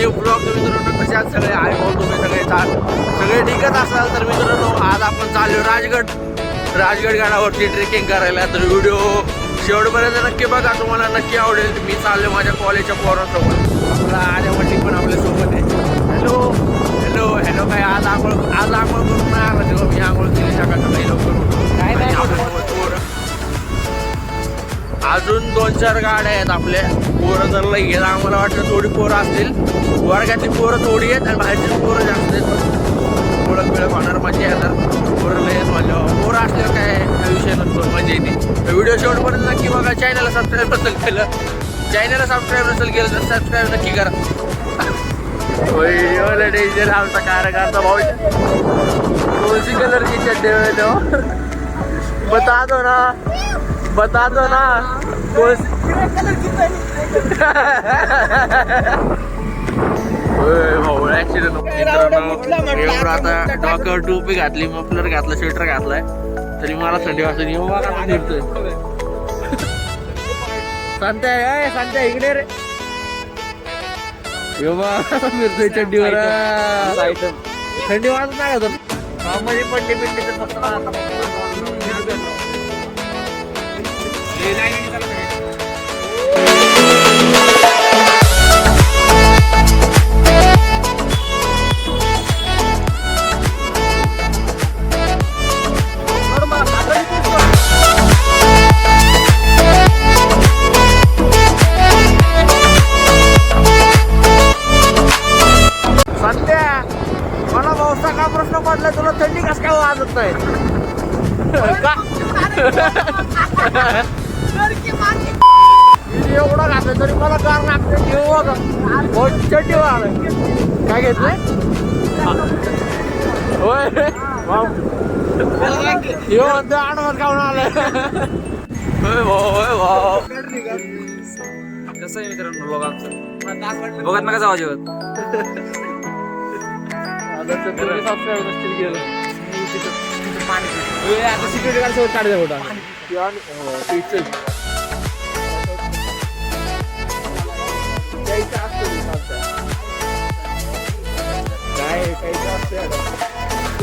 New blog तर मित्रांनो कसे आहात सगळे? आय होप तुम्ही सगळे चाल सगळे ठीकच असाल तर मित्रांनो आज आपण चाललो राजगड. राजगड गडावरती ट्रेकिंग करायला. तर व्हिडिओ शेवटपर्यंत नक्की बघा. तुम्हाला नक्की आवडेल. मी चाललो माझ्या कॉलेजच्या पोरांसोबत. आपला आल्या वटी पण आपल्यासोबत आहे. हॅलो हॅलो हॅलो काय? आज आंघोळ आज आंघोळ करून नाही आला मी आंघोळ केली सकाळ सकाळी लवकर अजून दोन चार गाड्या आहेत आपल्या पोरं जर लई आहेत. आम्हाला वाटतं थोडी पोरं असतील. वर्गातली पोरं थोडी आहेत आणि बाहेरची पोरं जास्त आहेत. पण ओळख बिळख होणार मजा येणार पोरं लई आहेत माझ्या. पोरं असल्यावर काय हा विषय नसतो मजा येते. व्हिडिओ शेवटपर्यंत नक्की बघा. चॅनलला सबस्क्राईब नसेल केलं चॅनलला सबस्क्राईब नसेल केलं तर सबस्क्राईब नक्की करा. होय डेंजर आमचा कार्यकर्ता भाऊ. कोणसी कलरची चड्डे में तो बता दो ना. बता दो ना। एवढं आता डॉक्टर टोपी घातली मफलर घातलं स्वेटर घातलाय. तरी मला थंडी वाजून येऊ बघा फिरतोय सांगताय सांगताय इकडे रे. फिरतोय चड्डीवर. थंडी वाजत नाही होत मध्ये पडली पिंडी तर Day म्हणतो आडवत खाऊन आलाय कसं आहे मित्रांनो ब्लॉग आमचं बघत सबस्क्राईब नसतील केलं आता सिक्युरिटी गार्ड सोबत काढायचा फोटो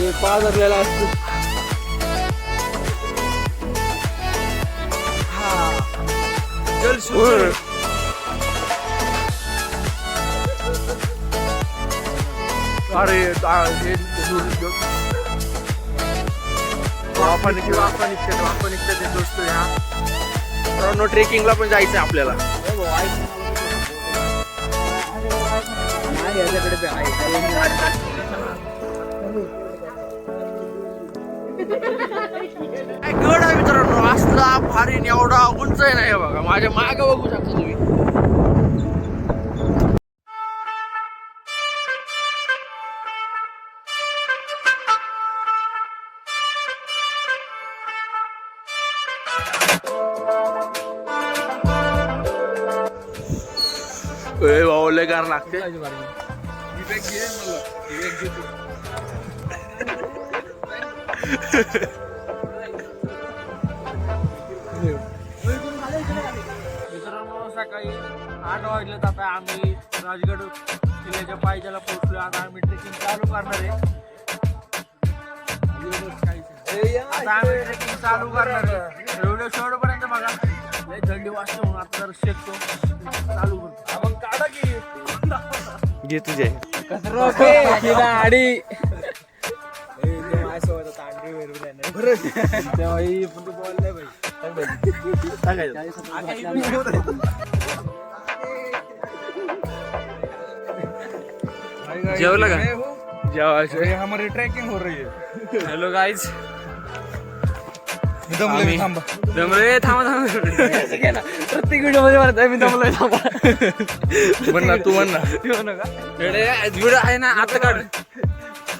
ते पाच आपल्याला असतं चल. अरे हे वाफा निघते वाफा निघते वाफा निघते ते दोस्त ह्या ट्रेकिंगला पण जायचं आहे आपल्याला काय गड आहे मित्रांनो? असला भारी एवढा उंच आहे ना हे बघा. माझ्या मागे बघू शकता तुम्ही. भाऊ लय गार लागते. मित्रांनो सकाळी आठ वाजले आता आम्ही राजगड किल्ल्याच्या पायथ्याला पोहोचलो आता आम्ही ट्रेकिंग चालू करणार आहे. आता आम्ही ट्रेकिंग चालू करणार आहे. व्हिडिओ शेवटपर्यंत बघा. लय थंडी वाजते म्हणून आता जर शेकतो. चालू करतो आपण काढा की. घे तुझे. आडी जेवलं का? जेवायचं. हमारी ट्रैकिंग हो रही है. हॅलो गाईज दमले थांबा. थांबा थांबा. प्रत्येक व्हिडिओमध्ये म्हणत मी दमलोय थांबा. म्हण ना तू म्हण ना. व्हिडिओ आहे ना आता काढ.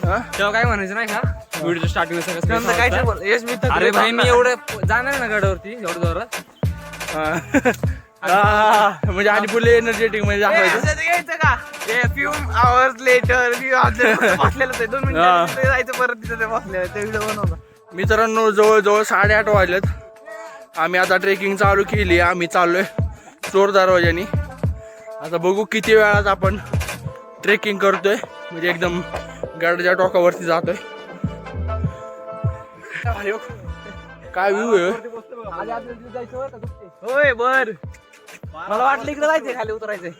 तेव्हा काय म्हणायचं नाही का? व्हिडिओ स्टार्टिंग काय बोल यश मी अरे भाई मी एवढं जाणार आहे ना गडावरती एवढं जोरात. म्हणजे आणि पुढे एनर्जेटिक म्हणजे दाखवायचं. घ्यायचं का? फ्यू आवर्स लेटर बसलेलं ते दोन. मिनिटं जायचं परत तिथं ते बसलेलं ते व्हिडिओ बनवला. मित्रांनो जवळजवळ साडेआठ वाजलेत. आम्ही आता ट्रेकिंग चालू केली आम्ही चाललोय चोर दरवाजानी आता बघू किती वेळात आपण ट्रेकिंग करतोय. म्हणजे एकदम गडाच्या टोकावरती जातोय. काय हो? काय व्ह्यू आहे? होय बर. मला वाटलं इकडे जायचंय खाली उतरायचंय.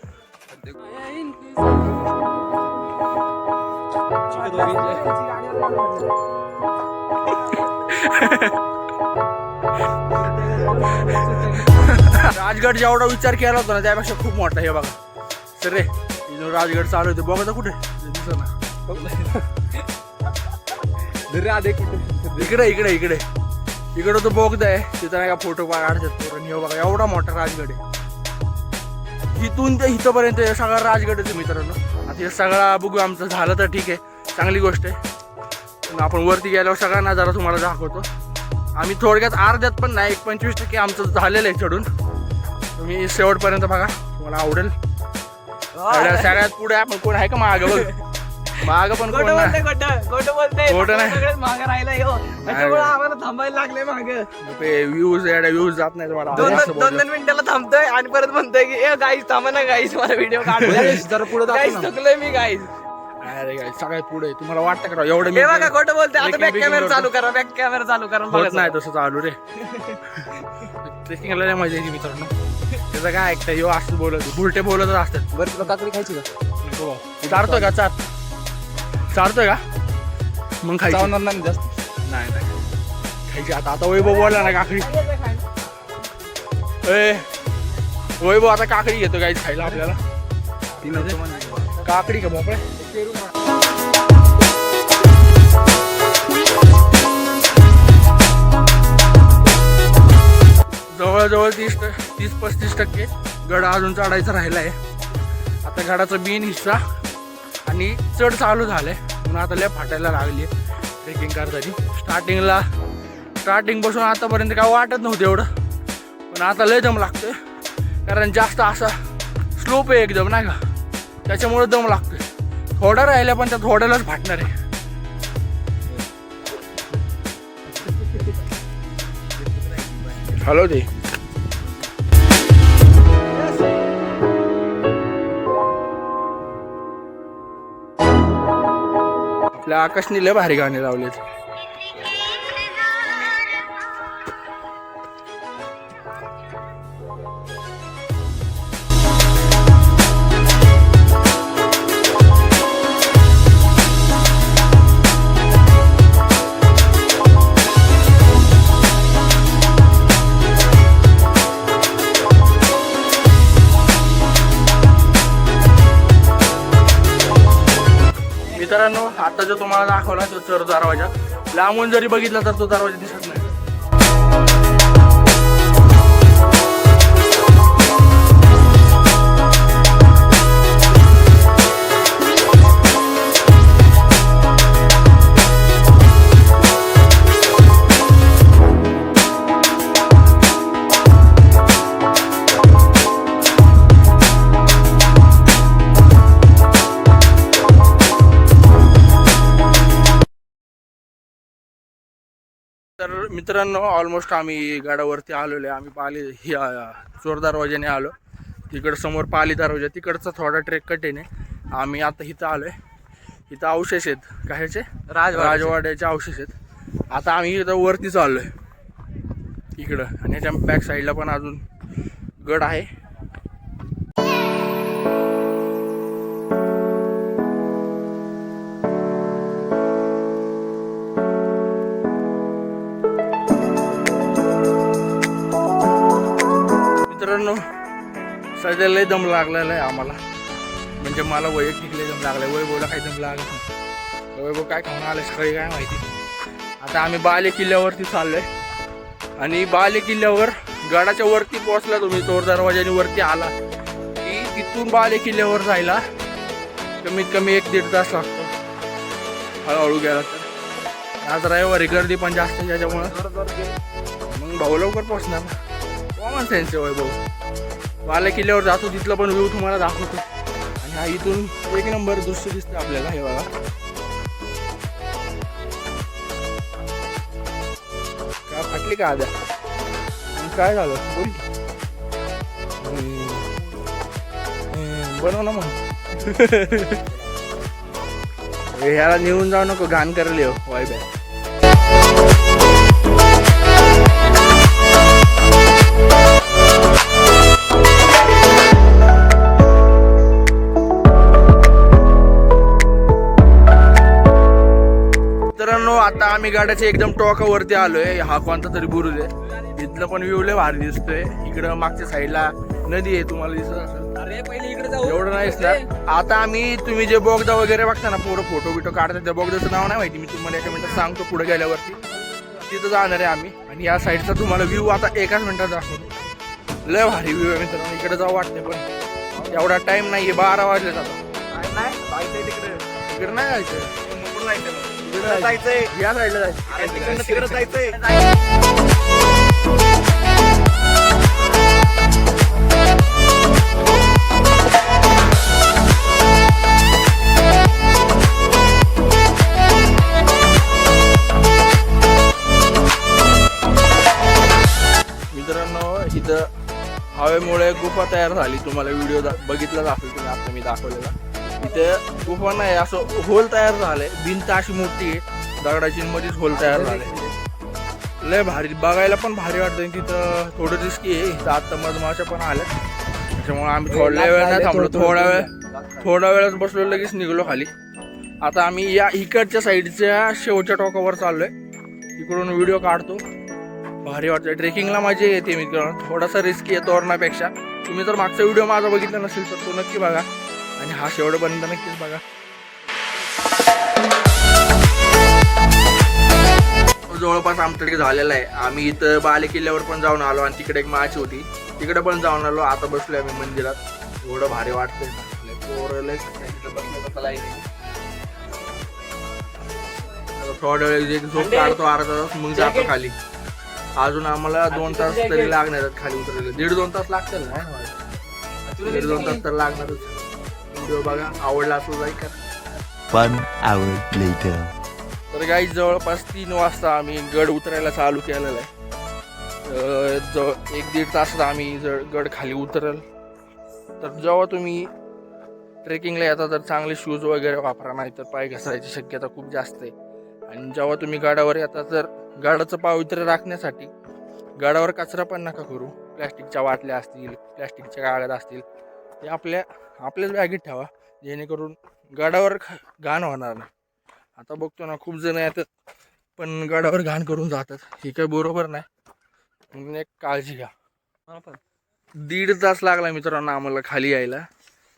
राजगड जेवढा विचार केला होता ना त्यापेक्षा खूप मोठा हे बघा. सर रे इथून राजगड चालू होते बघा तर कुठे? दिसत ना. इकडे इकडे इकडे. इकडे तो बोगदा आहे तिथं नाही का फोटो काढतात पोरांनी हे बघा एवढा मोठा राजगड आहे. इथून ते इथंपर्यंत हे सगळा राजगड आहे मित्रांनो. आता हे सगळा बघू आमचं झालं तर ठीक आहे. चांगली गोष्ट आहे. पण आपण वरती गेल्यावर सगळा नजारा तुम्हाला दाखवतो. आम्ही थोडक्यात अर्ध्यात पण नाही एक पंचवीस टक्के आमचं झालेलं आहे चढून. तुम्ही शेवटपर्यंत बघा तुम्हाला आवडेल. सगळ्या- सगळ्यात पुढे आपण कोण आहे का माग बघ? माग पण कोण खोटं बोलते खोटं. खोटं बोलते खोटं नाही. सगळेच मागं राहिला हो त्याच्यामुळे आम्हाला थांबायला लागले माग. व्ह्यूज व्ह्यूज जात नाही तुम्हाला दोन दोन. दोन मिनिटाला थांबतोय आणि परत म्हणतोय की ए गाईस थांबा ना गाईस मला व्हिडिओ काढू जरा पुढे गाईस चुकलोय मी गाईस अरे सगळ्यात पुढे. तुम्हाला वाटतं का? एवढं हे बघा खोटं बोलते आता बॅक कॅमेरा. चालू करा बॅक कॅमेरा चालू करा होत नाही तसं चालू रे. ट्रेकिंगला नाही मजा येते मित्रांनो. त्याचं काय ऐकतं ह्यो असं बोलत भुलटे बोलतच असतात. बरं तुला काकडी खायची का? हो. चारतोय का? चार चारतोय का? मग खायची. चावणार नाही जास्त. नाही नाही. खायची. आता आता वैभव बोलला ना काकडी. ए वैभव आता काकडी घेतो काही खायला आपल्याला. काकडी का मोकळे जवळजवळ तीस तीस पस्तीस टक्के गड अजून चढायचा राहिला आहे आता गडाचा मेन हिस्सा. आणि चढ चालू झालंय. म्हणून आता लय फाटायला लागली ट्रेकिंग करताना. स्टार्टिंगला स्टार्टिंगपासून आतापर्यंत काय वाटत नव्हतं एवढं. पण आता लय दम लागतोय. कारण जास्त असा स्लोप आहे एकदम नाही का? त्याच्यामुळे दम लागतोय. थोडा राहिला पण त्या थोड्यालाच फाटणार आहे. हॅलो ते आकाशने लय भारी गाणे लावलेत. आता जो तुम्हाला दाखवला तो चर दरवाजा. लांबून जरी बघितला तर तो दरवाजा दिसत मित्रांनो ऑलमोस्ट आम्ही गडावरती आलेलो आहे. आम्ही पाली ही चोर दरवाजाने आलो. तिकडं समोर पाली दरवाजा तिकडचा थोडा ट्रेक कठीण आहे. आम्ही आता इथं आलोय. इथं अवशेष आहेत. कशाचे राजवाड्याचे. राजवाड्याचे अवशेष आहेत. आता आम्ही इथं वरती चाललोय इकडं. आणि ह्याच्या बॅक साईडला पण अजून गड आहे. सध्या लय दम लागलेला आहे आम्हाला. म्हणजे मला वैयक्तिक लय दम लागलाय. वैभवला काही दम लागला नाही. वैभव काय खाऊन आलं सकाळी काय माहिती. आता आम्ही बाले किल्ल्यावरती चाललोय. आणि बाले किल्ल्यावर गडाच्या वरती पोहोचला तुम्ही. चोर दरवाजाने वरती आला. की तिथून बाले किल्ल्यावर जायला कमीत कमी एक दीड तास लागतो. हळूहळू गेला तर. आज रविवारी गर्दी पण जास्त त्याच्यामुळं. मग भाऊ लवकर पोहोचणार. कॉमन सेन्स आहे वैभव? बाले किल्ल्यावर जातो तिथलं पण व्ह्यू तुम्हाला दाखवतो. आणि हा इथून एक नंबर दृश्य दिसतं आपल्याला हे बघा. का फाटली का आद्या? काय झालं? बोल. बनव ना मग. ह्याला नेऊन जाऊ नको घाण करायला येऊ आहे आता आम्ही गाड्याच्या एकदम टोकावरती आलोय. हा कोणता तरी बुरुज आहे. इथलं पण व्ह्यू लय भारी दिसतोय. इकडं मागच्या साईडला नदी आहे तुम्हाला दिसत असेल. अरे पहिले इकडे जाऊ. एवढं नाही दिसणार. आता आम्ही तुम्ही जे बोगदा वगैरे बघता ना पोरं फोटो बिटो काढतात त्या बोगदाचं नाव नाही माहिती. मी तुम्हाला एका मिनिटात सांगतो पुढे गेल्यावरती. तिथं जाणार आहे आम्ही. आणि या साईडचा तुम्हाला व्ह्यू आता एकाच मिनिटात दाखवतो. लय भारी व्ह्यू आहे मित्रांनो. इकडे जाऊ वाटते पण. एवढा टाइम नाहीये. बारा वाजले जायचंय तिकडे इकडे नाही जायचं. कुठं जायचं मग? इकडे तिकडं जायचंय. या साईडला जायचं अरे तिकडनं तिकडं जायचंय. मित्रांनो इथं हवेमुळे गुफा तयार झाली. तुम्हाला व्हिडिओ बघितलाच असेल तुम्ही आता मी दाखवलेला. इथे गुफा नाही असं होल तयार झालंय. भिंत अशी मोठी आहे. दगडाची मध्येच होल तयार झाले लय भारी बघायला पण भारी वाटतं तिथं थोडं रिस्की आहे. इथं आता मधमाशा पण आल्या त्याच्यामुळे आम्ही थोड्या वेळ नाही थांबलो. थोडा वेळ थोडा वेळच बसलो लगेच निघलो खाली. आता आम्ही या इकडच्या साईडच्या शेवटच्या टोकावर चाललोय. इकडून व्हिडिओ काढतो. भारी वाटतं ट्रेकिंगला मजा येते मित्रांनो. थोडासा रिस्की आहे तोरणापेक्षा. तुम्ही जर मागचा व्हिडिओ माझा बघितला नसेल तर तो नक्की बघा. आणि हा शेवटपर्यंत नक्कीच बघा. जवळपास आमच्याकडे झालेला आहे. आम्ही इथं बाले किल्ल्यावर पण जाऊन आलो आणि तिकडे एक माच होती. तिकडे पण जाऊन आलो. आता बसलोय आम्ही मंदिरात. एवढं भारी वाटतंय. बसले थोड्या वेळ एक झोप काढतो अर्धा तास मग जातो खाली. अजून आम्हाला दोन तास तरी लागणार खाली उतरायला. दीड दोन तास लागतील ना? दीड दोन तास तर लागणारच. व्हिडिओ बघा आवडला असं लाईक करा. तर काही जवळपास तीन वाजता आम्ही गड उतरायला चालू केलेला आहे. जवळ एक दीड तासात आम्ही जर गड खाली उतरल. तर जेव्हा तुम्ही ट्रेकिंगला येता तर चांगले शूज वगैरे वापरा नाही तर पाय घसरायची शक्यता खूप जास्त आहे. आणि जेव्हा तुम्ही गडावर येता तर गडाचं पावित्र्य राखण्यासाठी गडावर कचरा पण नका करू. प्लॅस्टिकच्या बाटल्या असतील प्लॅस्टिकच्या कागद असतील ते आपल्या आपल्याच बॅगेत ठेवा जेणेकरून गडावर घाण होणार नाही. आता बघतो ना खूप जण येतात पण गडावर घाण करून जातात. हे काही बरोबर नाही. म्हणून एक काळजी घ्या. दीड तास लागला मित्रांनो आम्हाला खाली यायला.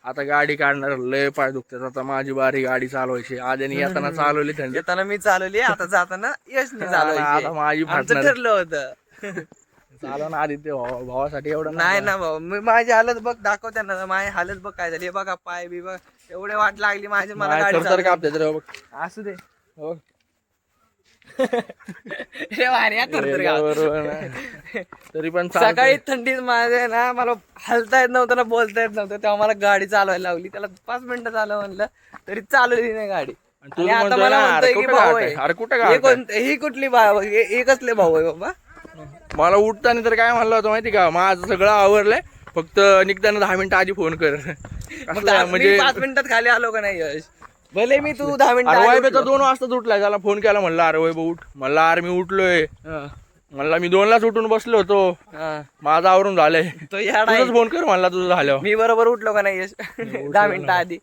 आता गाडी काढणार लय पाय दुखतात. आता माझी बारी गाडी चालवायची. आधी येताना चालवली थंडी. येताना मी चालवली आता जाताना यशने आता चालवायची. माझी ठरलं होतं. चालव ना आधी ते भावा- भावासाठी एवढं नाही ना भाऊ मी माझी हालत बघ दाखव त्यांना माझी हालत बघ काय झाली हे बघा पाय बी बघ एवढे वाट लागली माझी मला गाडी बघ असू दे हो. हे भारी आहे थरथर गाव. बरोबर नाही. तरी पण चालतंय. सकाळी थंडीत माझे ना मला हलता येत नव्हतं ना बोलता येत नव्हतं तेव्हा मला गाडी चालवायला लावली त्याला पाच मिनिटं चालव म्हणलं तरी चालवली नाही गाडी आणि तू आणि आता म्हणतोय मला ना, म्हणतोय की कुठं भाऊ गाठ आहे. आहे? अरे कुठं हे गाठ आहे? कोण ही कुठली भाऊ हे हे कसले भाऊ आहे बाबा मला उठताना तर काय म्हणलं होतं माहिती का? माझं सगळं आवरलंय फक्त निघताना दहा मिनिटं आधी फोन कर. म्हणजे पाच मिनिटात खाली आलो का नाही यश? भले मी तू दहा मिनिटं दोन वाजता उठलाय त्याला फोन केला म्हणला अरे वैभव उठ. म्हणला अरे मी उठलोय. म्हणला मी दोनलाच उठून बसलो होतो. माझं आवरून झालंय. फोन कर म्हणला तुझं झाल्यावर. मी बरोबर उठलो का नाही यश? दहा मिनिटं आधी.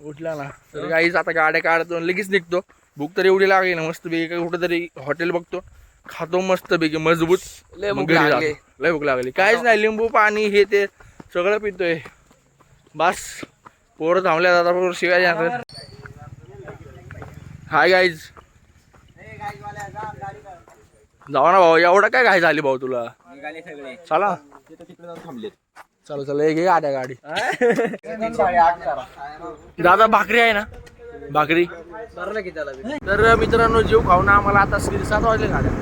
उठला ना. तर काहीच आता गाड्या काढतो लगेच निघतो. भूक तर एवढी लागली ना मस्त पैकी कुठं तरी हॉटेल बघतो. खातो मस्त पैकी मजबूत. लय मग भूक लागली. लय भूक लागली. काहीच नाही लिंबू पाणी हे ते सगळं पितोय. बस. पोरं थांबल्या जाता बरोबर शिवाय जाणार हाय गाईज जाऊ ना भाऊ एवढं काय घाई झाली भाऊ तुला? चला. चला चला एक गाड्या गाडी. दादा भाकरी आहे ना? भाकरी. तर मित्रांनो जीव खाऊन आम्हाला आता सात वाजले गाड्या.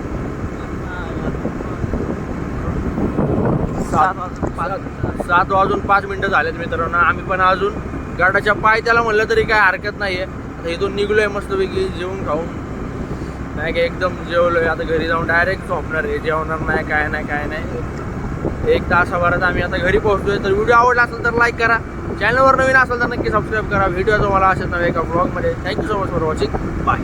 सात सात वाजून पाच मिनिटं झालेत मित्रांनो. आम्ही पण अजून गाडाच्या पाय त्याला म्हणलं तरी काय हरकत नाही आता इथून निघलोय मस्तपैकी जेवून खाऊन. नाही का एकदम जेवलोय. आता घरी जाऊन डायरेक्ट झोपणार आहे. जेवणार नाही काय नाही काय नाही. एक तासाभरात आम्ही आता घरी पोहोचतोय तर व्हिडिओ आवडला असेल तर लाईक करा. चॅनलवर नवीन असेल तर नक्की सबस्क्राईब करा. व्हिडिओ तुम्हाला असेल नव्हे एका ब्लॉगमध्ये thank you so much for watching bye